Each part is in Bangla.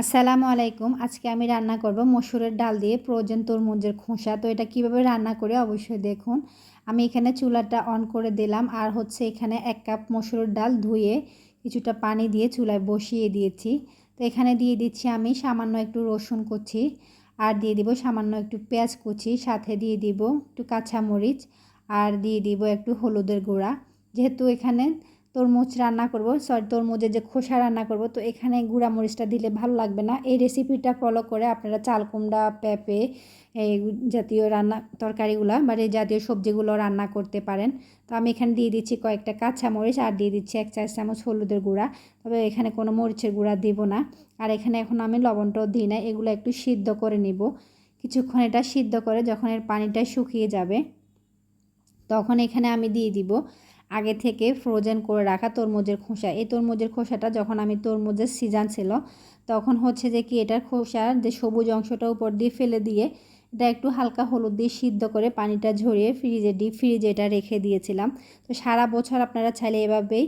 আসসালামু আলাইকুম। আজকে আমি রান্না করব মসুরের ডাল দিয়ে প্রয়োজন তরমুজের খোসা। তো এটা কীভাবে রান্না করে অবশ্যই দেখুন। আমি এখানে চুলাটা অন করে দিলাম আর হচ্ছে এখানে এক কাপ মসুরের ডাল ধুয়ে কিছুটা পানি দিয়ে চুলায় বসিয়ে দিয়েছি। তো এখানে দিয়ে দিচ্ছি আমি সামান্য একটু রসুন কুচি আর দিয়ে দিব সামান্য একটু পেঁয়াজ কুচি। সাথে দিয়ে দিব একটু কাঁচামরিচ আর দিয়ে দিব একটু হলুদের গুঁড়া। যেহেতু এখানে তরমুজ রান্না করব সরি তরমুজের যে খোসা রান্না করব, তো এখানে গুঁড়া মরিচটা দিলে ভালো লাগবে না। এই রেসিপিটা ফলো করে আপনারা চাল কুমড়া পেঁপে, এই জাতীয় রান্না তরকারিগুলো বা এই জাতীয় সবজিগুলো রান্না করতে পারেন। তো আমি এখানে দিয়ে দিচ্ছি কয়েকটা কাঁচা মরিচ আর দিয়ে দিচ্ছি এক চার চামচ হলুদের গুঁড়া। তবে এখানে কোনো মরিচের গুঁড়া দিব না। আর এখানে এখন আমি লবণটাও দিই না এগুলো একটু সিদ্ধ করে নিব। কিছুক্ষণ এটা সিদ্ধ করে যখন এর পানিটা শুকিয়ে যাবে, তখন এখানে আমি দিয়ে দিব আগে থেকে ফ্রোজেন করে রাখা তরমুজের খোসা। এই তরমুজের খোসাটা যখন আমি তরমুজের সিজন ছিল, তখন হচ্ছে যে কি, এটার খোসার যে সবুজ অংশটা উপর দিয়ে ফেলে দিয়ে এটা একটু হালকা হলুদ দিয়ে সিদ্ধ করে পানিটা ঝরিয়ে ফ্রিজে ডিপ ফ্রিজে এটা রেখে দিয়েছিলাম। তো সারা বছর আপনারা চাইলে এভাবেই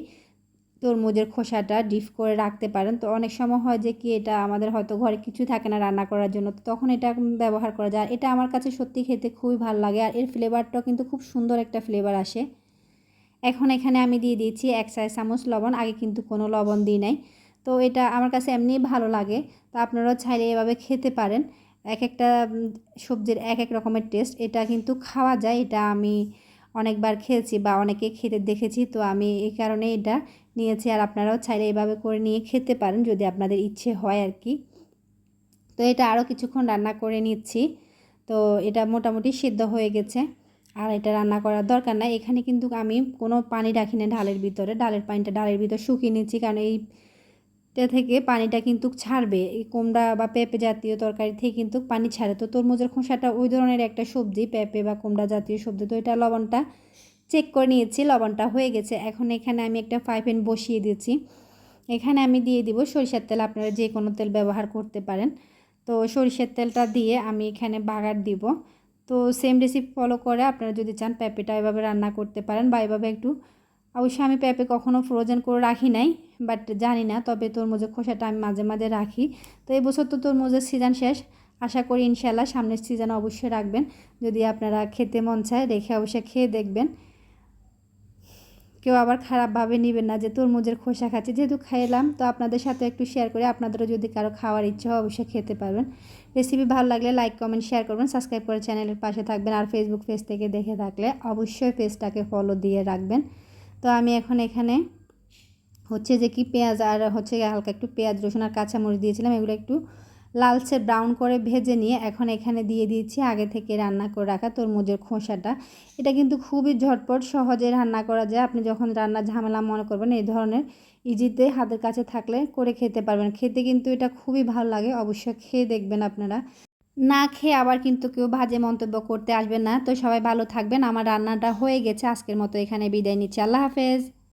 তরমুজের খোসাটা ডিপ করে রাখতে পারেন। তো অনেক সময় হয় যে কি, এটা আমাদের হয়তো ঘরে কিছু থাকে না রান্না করার জন্য, তো তখন এটা ব্যবহার করা যায়। এটা আমার কাছে সত্যি খেতে খুবই ভালো লাগে, আর এর ফ্লেভারটাও কিন্তু খুব সুন্দর একটা ফ্লেভার আসে। এখন এখানে আমি দিয়ে দিয়েছি এক চার চামচ লবণ, আগে কিন্তু কোনো লবণ দিই নাই। তো এটা আমার কাছে এমনি ভালো লাগে। তো আপনারাও চাইলে এভাবে খেতে পারেন। এক একটা সবজির এক এক রকমের টেস্ট এটা কিন্তু খাওয়া যায়, এটা আমি অনেকবার খেয়েছি বা অনেকে খেতে দেখেছি। তো আমি এই কারণে এটা নিয়েছি। আর আপনারাও চাইলে এভাবে করে নিয়ে খেতে পারেন যদি আপনাদের ইচ্ছে হয় আর কি। তো এটা আরও কিছুক্ষণ রান্না করে নিচ্ছি। তো এটা মোটামুটি সিদ্ধ হয়ে গেছে। আর এটা রান্না করার দরকার নাই। এখানে কিন্তু আমি কোনো পানি রাখি না ডালের ভিতরে। ডালের পানিটা ডালের ভিতরে শুকিয়ে নিচ্ছি, কারণ এইটা থেকে পানিটা কিন্তু ছাড়বে। এই কুমড়া বা পেঁপে জাতীয় তরকারি থেকে কিন্তু পানি ছাড়ে। তো তরমুজের খোসাটা ওই ধরনের একটা সবজি, পেঁপে বা কুমড়া জাতীয় সবজি। তো এটা লবণটা চেক করে নিয়েছি, লবণটা হয়ে গেছে। এখন এখানে আমি একটা ফ্রাই প্যান বসিয়ে দিয়েছি। এখানে আমি দিয়ে দিব সরিষার তেল। আপনারা যে কোনো তেল ব্যবহার করতে পারেন। তো সরিষার তেলটা দিয়ে আমি এখানে বাগার দিব। তো সেম রেসিপি ফলো করে আপনারা যদি চান পেঁপেটা এভাবে রান্না করতে পারেন বা এভাবে একটু অবশ্যই আমি পেঁপে কখনও ফ্রোজেন করে রাখি নাই বাট জানি না, তবে তরমুজের খোসাটা আমি মাঝে মাঝে রাখি। তো এবছর তো তরমুজের সিজন শেষ, আশা করি ইনশাল্লাহ সামনের সিজন অবশ্যই রাখবেন। যদি আপনারা খেতে মন চায় রেখে অবশ্যই খেয়ে দেখবেন। কেউ আবার খারাপভাবে নেবেন না যে তরমুজের খোসা খাচ্ছে। যেহেতু খাইলাম, তো আপনাদের সাথে একটু শেয়ার করে আপনাদেরও যদি কারও খাওয়ার ইচ্ছা হয় অবশ্যই খেতে পারবেন। রেসিপি ভালো লাগলে লাইক কমেন্ট শেয়ার করবেন সাবস্ক্রাইব করে চ্যানেলের পাশে থাকবেন আর ফেসবুক পেজ থেকে দেখে থাকলে অবশ্যই পেজটাকে ফলো দিয়ে রাখবেন। তো আমি এখন এখানে হচ্ছে যে কি পেঁয়াজ আর হচ্ছে হালকা একটু পেঁয়াজ, রসুন আর কাঁচামরিচ দিয়েছিলাম। এগুলো একটু লালচে ব্রাউন করে ভেজে নিয়ে এখন এখানে দিয়ে দিয়েছি আগে থেকে রান্না করে রাখা তরমুজের খোসাটা। এটা কিন্তু খুবই ঝটপট, সহজে রান্না করা যায়। আপনি যখন রান্না ঝামেলা মনে করবেন, এই ধরনের ইজিতে হাতের কাছে থাকলে করে খেতে পারবেন। খেতে কিন্তু এটা খুবই ভালো লাগে, অবশ্যই খেয়ে দেখবেন আপনারা। না খেয়ে আবার কিন্তু কেউ বাজে মন্তব্য করতে আসবেন না। তো সবাই ভালো থাকবেন। আমার রান্নাটা হয়ে গেছে। আজকের মতো এখানে বিদায় নিচ্ছি। আল্লাহ হাফেজ।